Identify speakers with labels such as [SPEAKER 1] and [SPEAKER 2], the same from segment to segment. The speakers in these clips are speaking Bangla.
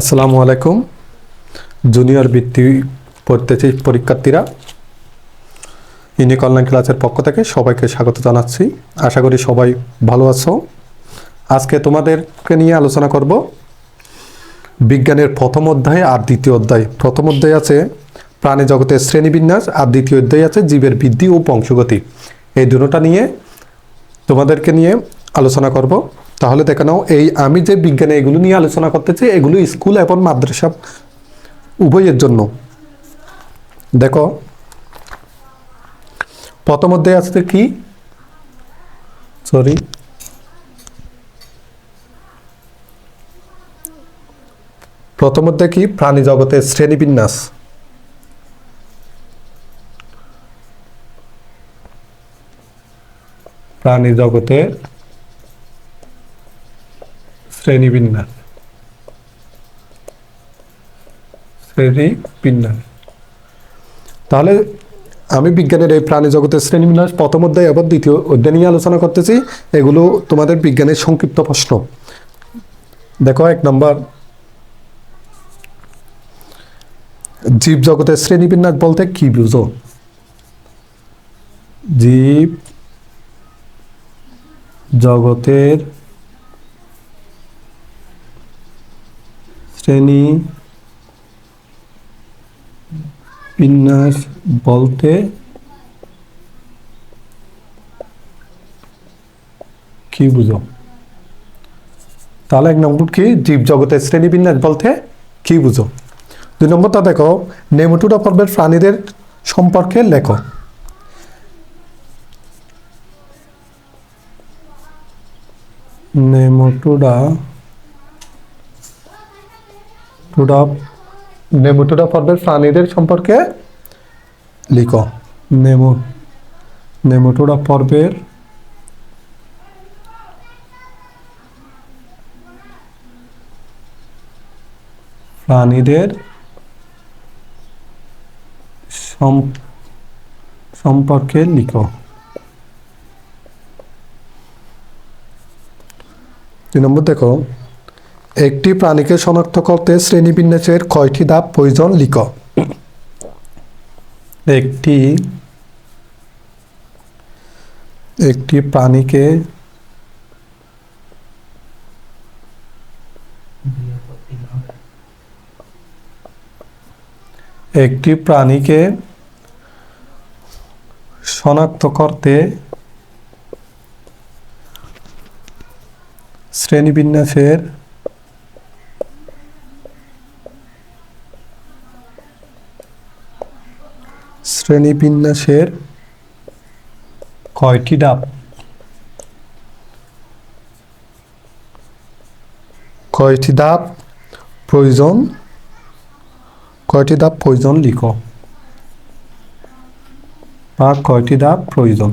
[SPEAKER 1] আসসালামু আলাইকুম। জুনিয়র বৃত্তি পড়তেছি পরীক্ষার্থীরা। ইউনিক অনলাইন ক্লাসের পক্ষ থেকে সবাইকে স্বাগত জানাচ্ছি। আশা করি সবাই ভালো আছো। আজকে তোমাদেরকে নিয়ে আলোচনা করব বিজ্ঞানের প্রথম অধ্যায় আর দ্বিতীয় অধ্যায়। প্রথম অধ্যায় আছে প্রাণী জগতের শ্রেণীবিন্যাস, আর দ্বিতীয় অধ্যায় আছে জীবের বৃদ্ধি ও বংশগতি। এই দুটোটা নিয়ে তোমাদেরকে নিয়ে আলোচনা করব। তাহলে দেখে নাও, এই আমি যে বিজ্ঞানে এগুলো নিয়ে আলোচনা করতেছি, এগুলো স্কুল এবং মাদ্রাসা উভয়ের জন্য। দেখো, প্রথম অধ্যায় আসছে কি? সরি প্রথম অধ্যায় কি? প্রাণী জগতের শ্রেণীবিন্যাস। প্রাণী জগতের শ্রেণীবিন্যাস শ্রেণীবিন্যাস তাহলে আমি বিজ্ঞানের এই প্রাণী জগতের শ্রেণীবিন্যাস প্রথম অধ্যায় এবং দ্বিতীয় অধ্যায় নিয়ে আলোচনা করতেছি। এগুলো তোমাদের বিজ্ঞানের সংক্ষিপ্ত প্রশ্ন। দেখো, এক নম্বর। জীব জগতের শ্রেণীবিন্যাস বলতে কি বুঝো? জীব জগতের শ্রেণি বিন্যাস বলতে কি বুঝো? তাহলে এক নম্বর কি? জীব জগতের শ্রেণি বিন্যাস বলতে কি বুঝো? দুই নম্বরটা দেখো নেমটুরা পর্বের প্রাণীদের সম্পর্কে লেখো। নেমটুডা টুডা নেমটুডা পর্বের প্রাণীদের সম্পর্কে লিখো। নেমো নেমটুডা পর্বের প্রাণীদের সম- সম্পর্কে লিখো। দুই নম্বর দেখো একটি প্রাণীকে শনাক্ত করতে শ্রেণীবিন্যাসের কয়টি ধাপ প্রয়োজন, লিখ। একটি একটি প্রাণীকে একটি প্রাণীকে শনাক্ত করতে শ্রেণীবিন্যাসের শ্রেণীবিন্যাসের কয়টি ধাপ কয়টি ধাপ প্রয়োজন? কয়টি ধাপ প্রয়োজন লিখো। বা কয়টি ধাপ প্রয়োজন?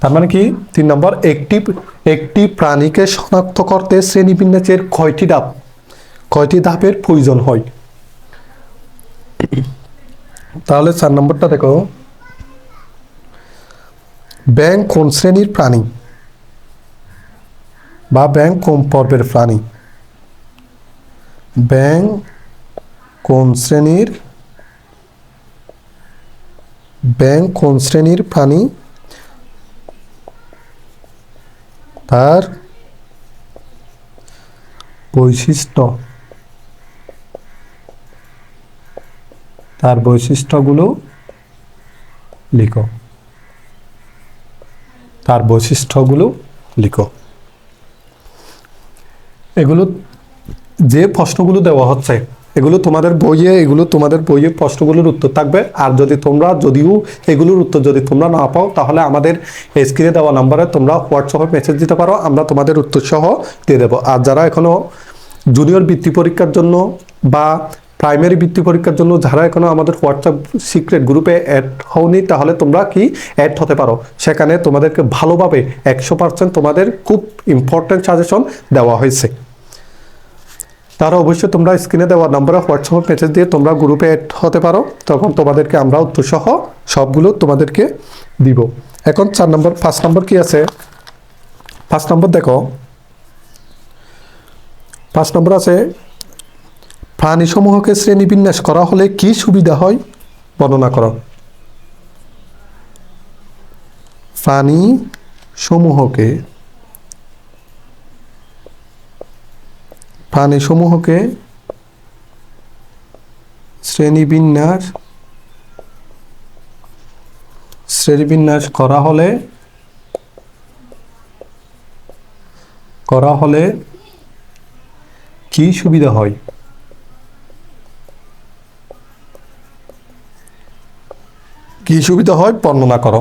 [SPEAKER 1] তার মানে কি? তিন নম্বর, একটি একটি প্রাণীকে শনাক্ত করতে শ্রেণীবিন্যাসের কয়টি ধাপ কয়টি ধাপের প্রয়োজন হয়? তাহলে চার নম্বরটা দেখো। ব্যাং কোন শ্রেণির প্রাণী? বা ব্যাং কোন পর্বের প্রাণী? ব্যাং কোন শ্রেণির? ব্যাং কোন শ্রেণির প্রাণী? তার বৈশিষ্ট্য তার বৈশিষ্ট্যগুলো লিখো। তার বৈশিষ্ট্যগুলো লিখো। এগুলো যে প্রশ্নগুলো দেওয়া হচ্ছে, এগুলো তোমাদের বইয়ে, এগুলো তোমাদের বইয়ে প্রশ্নগুলোর উত্তর থাকবে। আর যদি তোমরা, যদিও এগুলোর উত্তর যদি তোমরা না পাও, তাহলে আমাদের স্ক্রিনে দেওয়া নাম্বারে তোমরা হোয়াটসঅ্যাপে মেসেজ দিতে পারো, আমরা তোমাদের উত্তর সহ দিয়ে দেবো। আর যারা এখনও জুনিয়র বৃত্তি পরীক্ষার জন্য বা প্রাইমারি বৃত্তি পরীক্ষার জন্য যারা এখনও আমাদের হোয়াটসঅ্যাপ সিক্রেট গ্রুপে অ্যাড হওনি, তাহলে তোমরা কি অ্যাড হতে পারো? সেখানে তোমাদেরকে ভালোভাবে একশো পার্সেন্ট তোমাদের খুব ইম্পর্ট্যান্ট সাজেশন দেওয়া হয়েছে। তারা অবশ্যই তোমরা স্ক্রিনে দেওয়া নাম্বারে হোয়াটসঅ্যাপ মেসেজ দিয়ে তোমরা গ্রুপে অ্যাড হতে পারো। তখন তোমাদেরকে আমরা উত্তর সহ সবগুলো তোমাদেরকে দিব। এখন চার নম্বর পাঁচ নম্বর কি আছে? পাঁচ নম্বর দেখো। পাঁচ নম্বর আছে প্রাণীসমূহকে শ্রেণীবিন্যাস করা হলে কি সুবিধা হয়? বর্ণনা করো। প্রাণী সমূহকে প্রাণীসমূহকে শ্রেণীবিন্যাস শ্রেণীবিন্যাস করা হলে করা হলে কি সুবিধা হয়? কি সুবিধা হয়? বর্ণনা করো।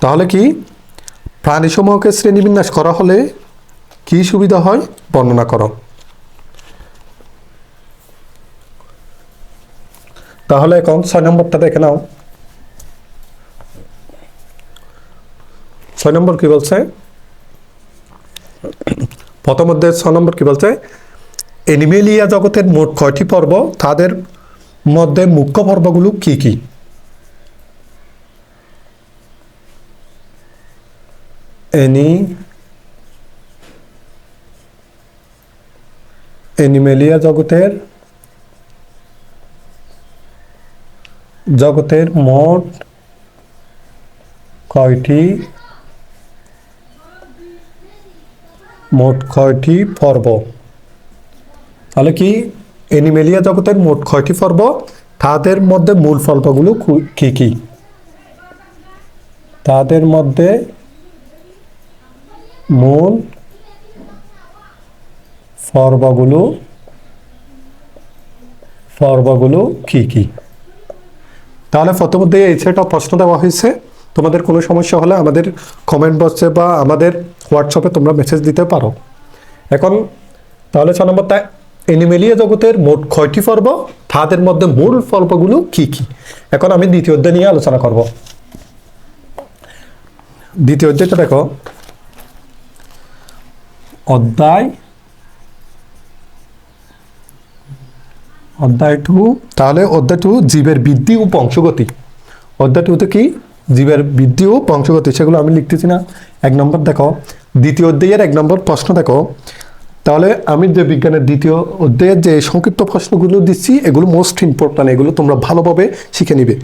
[SPEAKER 1] তাহলে কি? প্রাণীসমূহকে শ্রেণীবিন্যাস করা হলে কি সুবিধা হয়? বর্ণনা করো। তাহলে এখন ছয় নম্বরটা দেখে নাও। ছয় নম্বর কি বলছে? প্রথম অধ্যায় ছয় নম্বর কি বলছে? এনিমেলিয়া জগতের মোট কয়টি পর্ব? তাদের মধ্যে মুখ্য পর্বগুলো কি কি? এনি, এনিমেলিয়া জগতের জগতের মোট কয়টি মোট কয়টি পর্ব? তাহলে কি? এনিমেলিয়া জগতের মোট কয়টি পর্ব? তাদের মধ্যে মূল পর্বগুলো কু- কি কি? তাদের মধ্যে মূল পর্বগুলো পর্বগুলো কি কি? তাহলে প্রথমত এই সেটা প্রশ্ন দেওয়া হয়েছে। তোমাদের কোনো সমস্যা হলে আমাদের কমেন্ট বক্সে বা আমাদের হোয়াটসঅ্যাপে তোমরা মেসেজ দিতে পারো। এখন তাহলে ছ নম্বরটা এনিমেলিয়া জগতের মোট কয়টি পর্ব? তাদের মধ্যে মূল পর্বগুলো কি কি? এখন আমি দ্বিতীয় অধ্যায় নিয়ে আলোচনা করব। দ্বিতীয় অধ্যায়টা দেখো। অধ্যায় অধ্যায় টু তাহলে অধ্যায় টু জীবের বৃদ্ধি ও বংশগতি। অধ্যায় টুতে কি? জীবের বৃদ্ধি ও বংশগতি, সেগুলো আমি লিখতেছি না। এক নম্বর দেখো। দ্বিতীয় অধ্যায়ের এক নম্বর প্রশ্ন দেখো। তাহলে আমি যে বিজ্ঞানের দ্বিতীয় অধ্যায়ের যে সংক্ষিপ্ত প্রশ্নগুলো দিচ্ছি, এগুলো মোস্ট ইম্পর্ট্যান্ট এগুলো তোমরা ভালোভাবে শিখে নিবে।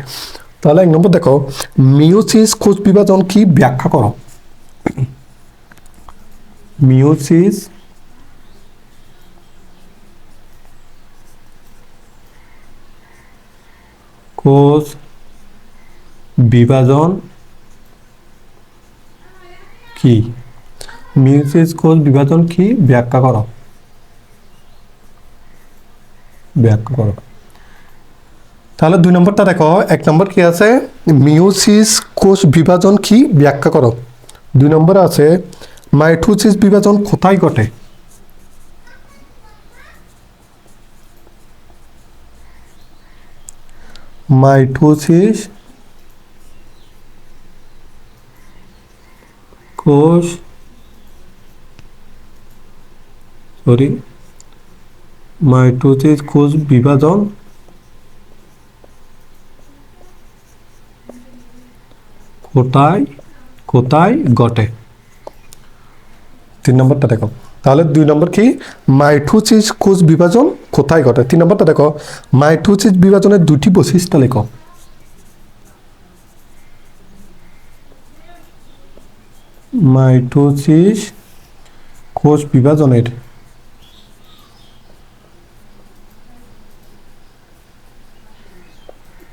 [SPEAKER 1] তাহলে এক নম্বর দেখো মিওসিস কোষ বিভাজন কি? ব্যাখ্যা করো। মিওসিস কোষ বিভাজন কি? মিউসিস কোষ বিভাজন কি? ব্যাখ্যা করো। ব্যাখ্যা করো। তাহলে দুই নম্বরটা দেখো। এক নম্বর কি আছে? মিউসিস কোষ বিভাজন কি? ব্যাখ্যা করো। দুই নম্বরে আছে, মাইটোসিস বিভাজন কোথায় ঘটে? মাইটোসিস কোষ সরি মাইটোসিস কোষ বিভাজন, কোথায় কোথায় ঘটে? তিন নম্বরটা দেখো। তাহলে দুই নম্বর কি? মাইটোসিস কোষ বিভাজন কোথায় ঘটে? তিন নম্বরটা দেখো। মাইটোসিস বিভাজনের দুটি বৈশিষ্ট্য লেখো। মাইটোসিস কোষ বিভাজনের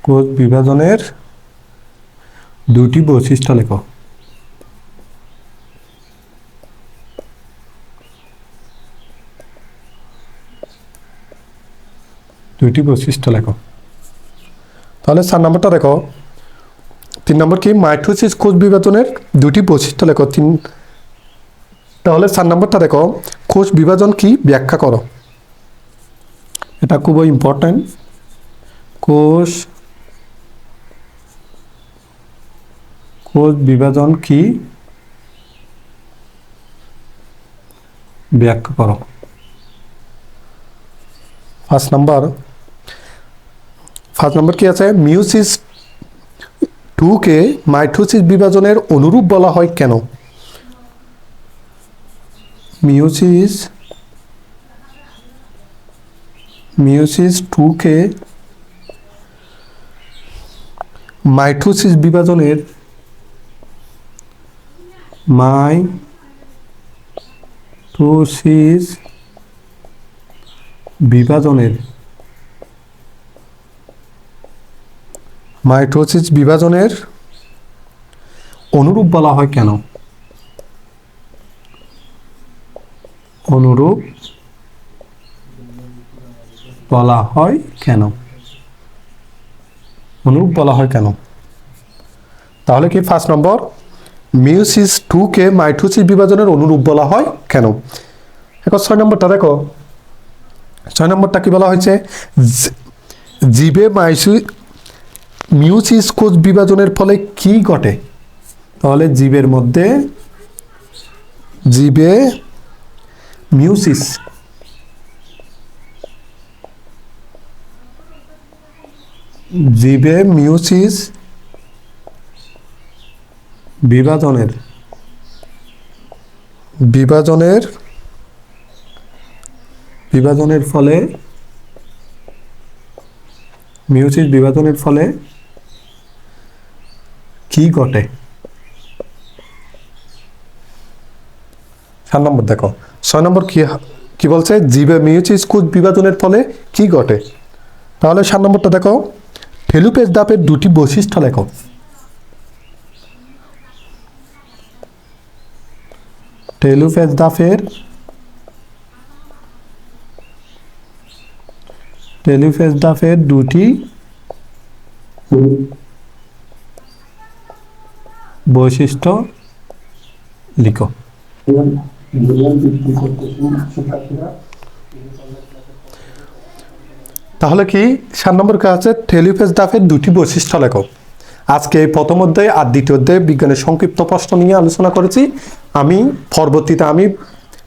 [SPEAKER 1] কোষ বিভাজনের দুটি বৈশিষ্ট্য লেখো। দুইটি বৈশিষ্ট্য লেখো। তাহলে চার নম্বরটা দেখো। তিন নম্বর কি? মাইটোসিস কোষ বিভাজনের দুটি বৈশিষ্ট্য লেখো। তিন তাহলে চার নম্বরটা দেখো। কোষ বিভাজন কি? ব্যাখ্যা করো। এটা খুবই ইম্পর্ট্যান্ট কোষ কোষ বিভাজন কি? ব্যাখ্যা করো। First number. ফার্স্ট নাম্বার কি আছে? মিউসিস টুকে মাইটোসিস বিভাজনের অনুরূপ বলা হয় কেন? মিউসিস মিওসিস টুকে মাইটোসিস বিভাজনের মাইটোসিস বিভাজনের। মাইটোসিস বিভাজনের অনুরূপ বলা হয় কেন? অনুরূপ বলা হয় কেন? অনুরূপ বলা হয় কেন? তাহলে কি ফার্স্ট নম্বর মিউসিস টু কে মাইটোসিস বিভাজনের অনুরূপ বলা হয়। কেন? এখন ছয় নম্বরটা দেখো। ছয় নম্বরটা কি বলা হয়েছে? জীবে মাইসু মিউসিস কোষ বিভাজনের ফলে কি ঘটে? তাহলে জীবের মধ্যে জীবে মিউসিস জীবে মিউসিস বিভাজনের। বিভাজনের বিভাজনের ফলে মিউসিস বিভাজনের ফলে কি ঘটে? সাত নম্বর দেখো, ছয় নম্বর কি কি বলছে? জীবে মিউসিস কোষ বিভাজনের ফলে কি ঘটে? তাহলে সাত নম্বরটা দেখো ফেলুপেজ দাপের দুটি বৈশিষ্ট্য লেখো। টেলুফেজ দাফের টেলুফেজ দাফের দুটি বৈশিষ্ট্য লিখো। তাহলে কি সাত নম্বর কাজ আছে টেলিফেজ দাফের দুটি বৈশিষ্ট্য লেখো। আজকে এই প্রথম অধ্যায় আর দ্বিতীয় অধ্যায়ে বিজ্ঞানের সংক্ষিপ্ত প্রশ্ন নিয়ে আলোচনা করেছি। আমি, পরবর্তীতে আমি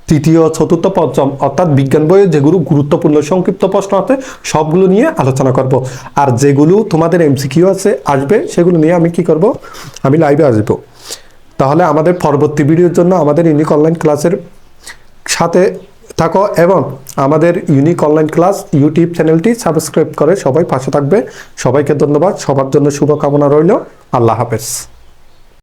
[SPEAKER 1] তৃতীয়, চতুর্থ, পঞ্চম অর্থাৎ বিজ্ঞান বইয়ে যেগুলো গুরুত্বপূর্ণ সংক্ষিপ্ত প্রশ্ন আছে, সবগুলো নিয়ে আলোচনা করব। আর যেগুলো তোমাদের এমসিকিউ আছে, আসবে, সেগুলো নিয়ে আমি কি করব? আমি লাইভে আসব। তাহলে আমাদের পরবর্তী ভিডিওর জন্য আমাদের ইউনিক অনলাইন ক্লাসের সাথে থাকো এবং আমাদের ইউনিক অনলাইন ক্লাস ইউটিউব চ্যানেলটি সাবস্ক্রাইব করে সবাই পাশে থাকবে। সবাইকে ধন্যবাদ। সবার জন্য শুভকামনা রইল। আল্লাহ হাফেজ।